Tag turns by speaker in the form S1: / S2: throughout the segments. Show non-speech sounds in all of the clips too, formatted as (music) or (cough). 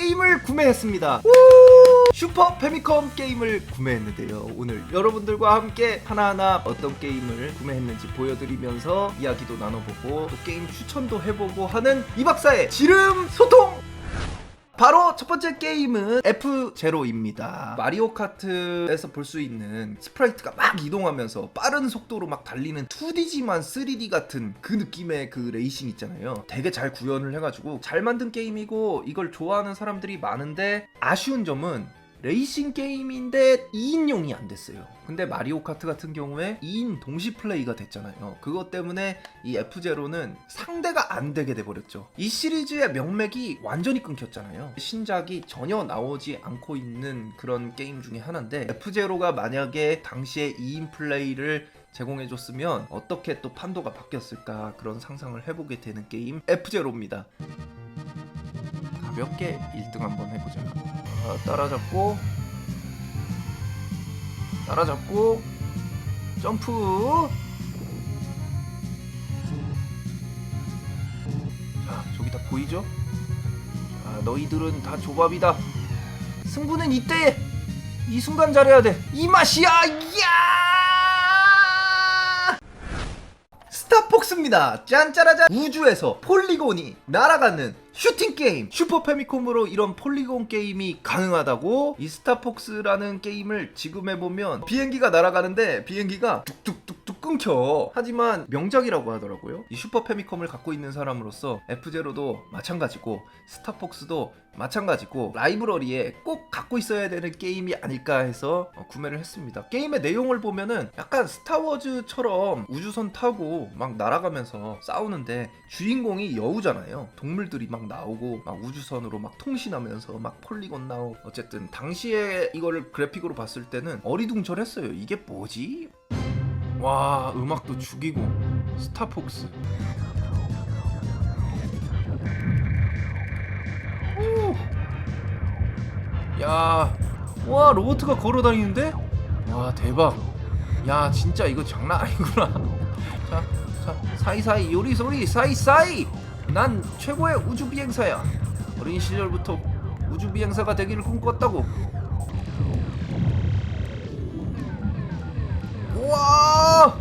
S1: 게임을 구매했습니다. 우! 슈퍼 패미컴 게임을 구매했는데요. 오늘 여러분들과 함께 하나하나 어떤 게임을 구매했는지 보여드리면서 이야기도 나눠보고 또 게임 추천도 해보고 하는 이 박사의 지름 소통! 바로 첫 번째 게임은 F0입니다. 마리오 카트에서 볼 수 있는 스프라이트가 막 이동하면서 빠른 속도로 막 달리는 2D지만 3D 같은 그 느낌의 그 레이싱 있잖아요. 되게 잘 구현을 해가지고 잘 만든 게임이고 이걸 좋아하는 사람들이 많은데 아쉬운 점은 레이싱 게임인데 2인용이 안 됐어요. 근데 마리오 카트 같은 경우에 2인 동시 플레이가 됐잖아요. 그것 때문에 이 F0는 상대가 안 되게 돼버렸죠. 이 시리즈의 명맥이 완전히 끊겼잖아요. 신작이 전혀 나오지 않고 있는 그런 게임 중에 하나인데 F0가 만약에 당시에 2인 플레이를 제공해줬으면 어떻게 또 판도가 바뀌었을까 그런 상상을 해보게 되는 게임 F0입니다. 가볍게 1등 한번 해보자. 아, 따라잡고 따라잡고 점프 자 저기 다 보이죠? 아, 너희들은 다 조밥이다 승부는 이때 이 순간 잘해야 돼이 맛이야 야 스타폭스입니다. 짠짜라짠. 우주에서 폴리곤이 날아가는 슈팅 게임. 슈퍼 패미콤으로 이런 폴리곤 게임이 가능하다고 이 스타폭스라는 게임을 지금 해보면 비행기가 날아가는데 비행기가 뚝뚝뚝뚝 끊겨. 하지만 명작이라고 하더라고요. 이 슈퍼 패미컴을 갖고 있는 사람으로서 F0도 마찬가지고 스타폭스도 마찬가지고 라이브러리에 꼭 갖고 있어야 되는 게임이 아닐까 해서 어, 구매를 했습니다. 게임의 내용을 보면은 약간 스타워즈처럼 우주선 타고 막 날아가면서 싸우는데 주인공이 여우잖아요. 동물들이 막 나오고 막 우주선으로 막 통신하면서 막 폴리곤 나오고 어쨌든 당시에 이거를 그래픽으로 봤을 때는 어리둥절했어요. 이게 뭐지? 와 음악도 죽이고 스타폭스 오. 야, 와 로봇가 걸어다니는데? 와 대박. 야 진짜 이거 장난 아니구나. (laughs) 자, 자 사이사이 요리 소리 사이사이. 난 최고의 우주 비행사야. 어린 시절부터 우주 비행사가 되기를 꿈꿨다고. 우와!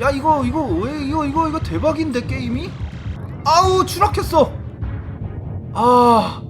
S1: 야 이거 이거 왜 이거 이거 이거 대박인데 게임이? 아우 추락했어. 아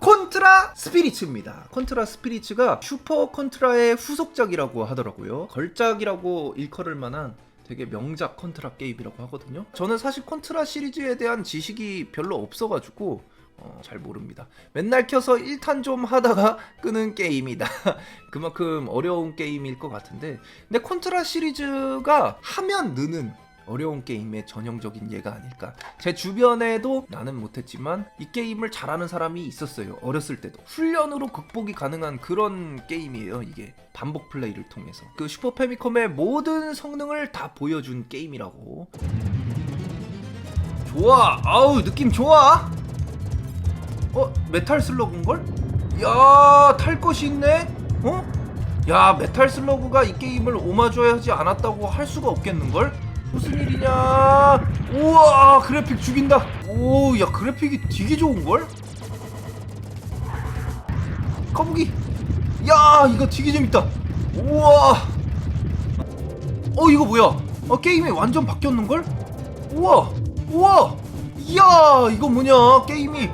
S1: 콘트라 스피리츠입니다. 콘트라 스피리츠가 슈퍼 콘트라의 후속작이라고 하더라고요. 걸작이라고 일컬을 만한 되게 명작 콘트라 게임이라고 하거든요. 저는 사실 콘트라 시리즈에 대한 지식이 별로 없어가지고 어, 잘 모릅니다. 맨날 켜서 1탄 좀 하다가 (laughs) 끄는 게임이다. (laughs) 그만큼 어려운 게임일 것 같은데 근데 콘트라 시리즈가 하면 느는 어려운 게임의 전형적인 예가 아닐까. 제 주변에도 나는 못했지만 이 게임을 잘하는 사람이 있었어요. 어렸을 때도. 훈련으로 극복이 가능한 그런 게임이에요, 이게. 반복 플레이를 통해서. 그 슈퍼 패미컴의 모든 성능을 다 보여준 게임이라고. 좋아! 아우, 느낌 좋아! 어? 메탈 슬러그인걸? 야, 탈 것이 있네? 어? 야, 메탈 슬러그가 이 게임을 오마주하지 않았다고 할 수가 없겠는걸? 무슨 일이냐? 우와 그래픽 죽인다. 오 야 그래픽이 되게 좋은걸? 거북이. 야 이거 되게 재밌다. 우와. 어 이거 뭐야? 어 게임이 완전 바뀌었는걸? 우와 우와. 이야 이거 뭐냐 게임이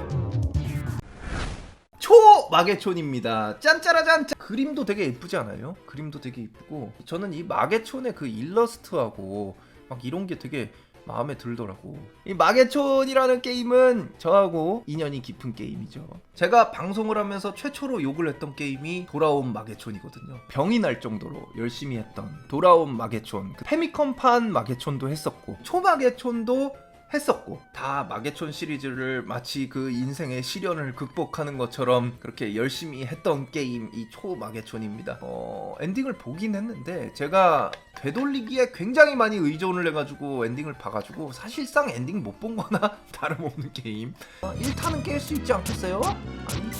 S1: 초마개촌입니다. 짠짜라짠. 그림도 되게 예쁘지 않아요? 그림도 되게 예쁘고 저는 이 마개촌의 그 일러스트하고 막 이런 게 되게 마음에 들더라고. 이 마개촌이라는 게임은 저하고 인연이 깊은 게임이죠. 제가 방송을 하면서 최초로 욕을 했던 게임이 돌아온 마개촌이거든요. 병이 날 정도로 열심히 했던 돌아온 마개촌. 그 페미컴판 마개촌도 했었고 초마개촌도 했었고 다 마개촌 시리즈를 마치 그 인생의 시련을 극복하는 것처럼 그렇게 열심히 했던 게임 이 초마개촌입니다. 어, 엔딩을 보긴 했는데 제가 되돌리기에 굉장히 많이 의존을 해가지고 엔딩을 봐가지고 사실상 엔딩 못 본 거나 (laughs) 다름없는 게임. 어, 1탄은 깰수 있지 않겠어요? 아니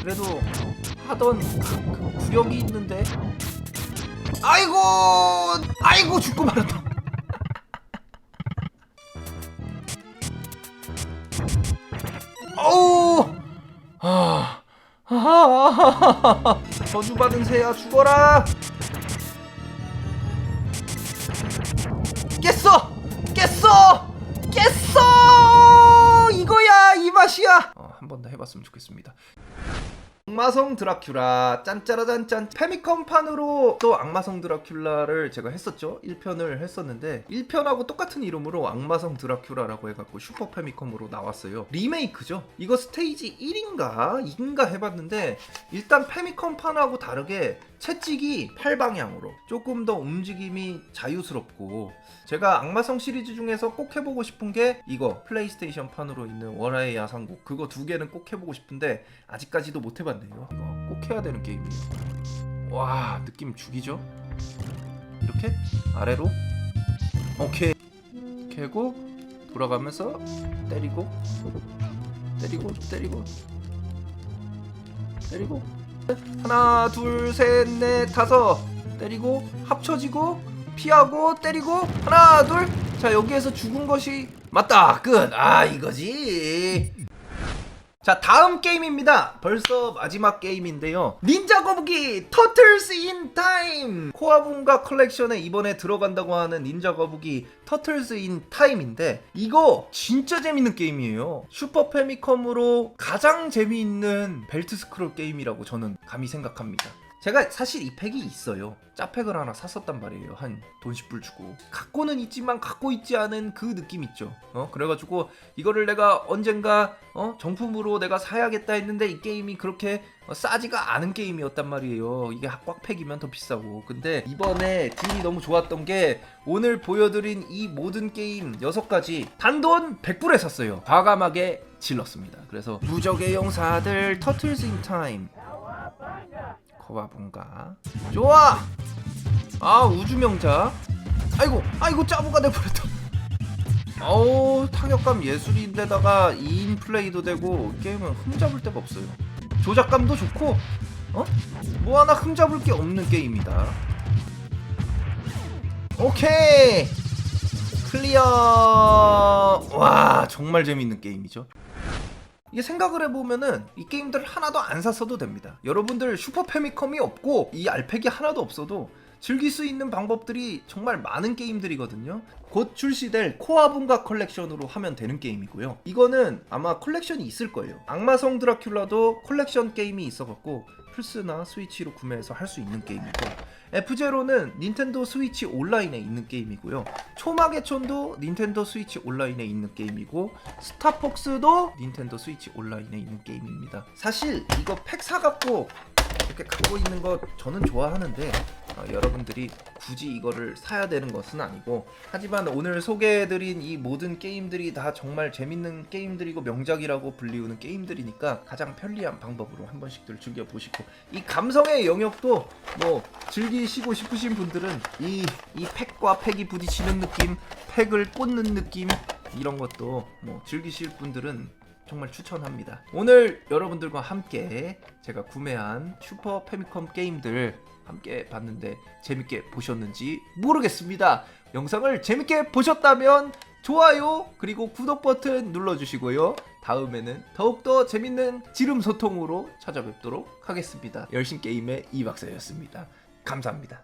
S1: 그래도 하던 그, 그 구력이 있는데 아이고 아이고 죽고 말았다. (laughs) 저주받은 새야 죽어라. 깼어! 깼어! 깼어! 이거야 이 맛이야! 어, 한 번 더 해봤으면 좋겠습니다 악마성 드라큘라 짠짜라짠짠 페미컴판으로 또 악마성 드라큘라를 제가 했었죠. 1편을 했었는데 1편하고 똑같은 이름으로 악마성 드라큘라라고 해갖고 슈퍼 페미컴으로 나왔어요. 리메이크죠. 이거 스테이지 1인가 2인가 해봤는데 일단 페미컴판하고 다르게 채찍이 팔방향으로 조금 더 움직임이 자유스럽고 제가 악마성 시리즈 중에서 꼭 해보고 싶은 게 이거 플레이스테이션 판으로 있는 월화의 야상곡 그거 두 개는 꼭 해보고 싶은데 아직까지도 못 해봤 네요. 이거 꼭 해야 되는 게임이에요. 와 느낌 죽이죠? 이렇게? 아래로? 오케이. 캐고 돌아가면서 때리고 때리고 때리고 때리고. 하나 둘 셋 넷 다섯. 때리고 합쳐지고 피하고 때리고. 하나 둘. 자 여기에서 죽은 것이 맞다. 끝. 아 이거지 자 다음 게임입니다. 벌써 마지막 게임인데요. 닌자 거북이 터틀스 인 타임! 코아분가 컬렉션에 이번에 들어간다고 하는 닌자 거북이 터틀스 인 타임인데 이거 진짜 재밌는 게임이에요. 슈퍼 패미컴으로 가장 재미있는 벨트 스크롤 게임이라고 저는 감히 생각합니다 제가 사실 이 팩이 있어요. 짜팩을 하나 샀었단 말이에요. 한 돈 10불 주고. 갖고는 있지만 갖고 있지 않은 그 느낌 있죠. 어? 그래가지고 이거를 내가 언젠가 어? 정품으로 내가 사야겠다 했는데 이 게임이 그렇게 어, 싸지가 않은 게임이었단 말이에요. 이게 꽉 팩이면 더 비싸고. 근데 이번에 딜이 너무 좋았던 게 오늘 보여드린 이 모든 게임 6가지 단돈 100불에 샀어요. 과감하게 질렀습니다. 그래서 무적의 용사들 터틀스 인 타임 거바분가. 좋아! 아 우주명자. 아이고 아이고 짜부가 돼버렸다. 어우 타격감 예술인데다가 2인 플레이도 되고 게임은 흠잡을 데가 없어요. 조작감도 좋고 어? 뭐 하나 흠잡을 게 없는 게임이다. 오케이! 클리어! 와 정말 재밌는 게임이죠 이게 생각을 해보면은 이 게임들 하나도 안 샀어도 됩니다. 여러분들 슈퍼 패미컴이 없고 이 알팩이 하나도 없어도 즐길 수 있는 방법들이 정말 많은 게임들이거든요. 곧 출시될 코아분가 컬렉션으로 하면 되는 게임이고요. 이거는 아마 컬렉션이 있을 거예요. 악마성 드라큘라도 컬렉션 게임이 있어갖고 플스나 스위치로 구매해서 할 수 있는 게임이고 F제로는 닌텐도 스위치 온라인에 있는 게임이고요. 초막의 촌도 닌텐도 스위치 온라인에 있는 게임이고 스타폭스도 닌텐도 스위치 온라인에 있는 게임입니다. 사실 이거 팩 사갖고 이렇게 갖고 있는 거 저는 좋아하는데 어, 여러분들이 굳이 이거를 사야 되는 것은 아니고 하지만 오늘 소개해드린 이 모든 게임들이 다 정말 재밌는 게임들이고 명작이라고 불리우는 게임들이니까 가장 편리한 방법으로 한 번씩들 즐겨보시고 이 감성의 영역도 뭐 즐기시고 싶으신 분들은 이, 이 팩과 팩이 부딪히는 느낌 팩을 꽂는 느낌 이런 것도 뭐 즐기실 분들은 정말 추천합니다. 오늘 여러분들과 함께 제가 구매한 슈퍼 패미컴 게임들 함께 봤는데 재밌게 보셨는지 모르겠습니다. 영상을 재밌게 보셨다면 좋아요 그리고 구독 버튼 눌러주시고요. 다음에는 더욱더 재밌는 지름 소통으로 찾아뵙도록 하겠습니다. 열심 게임의 이 박사였습니다. 감사합니다.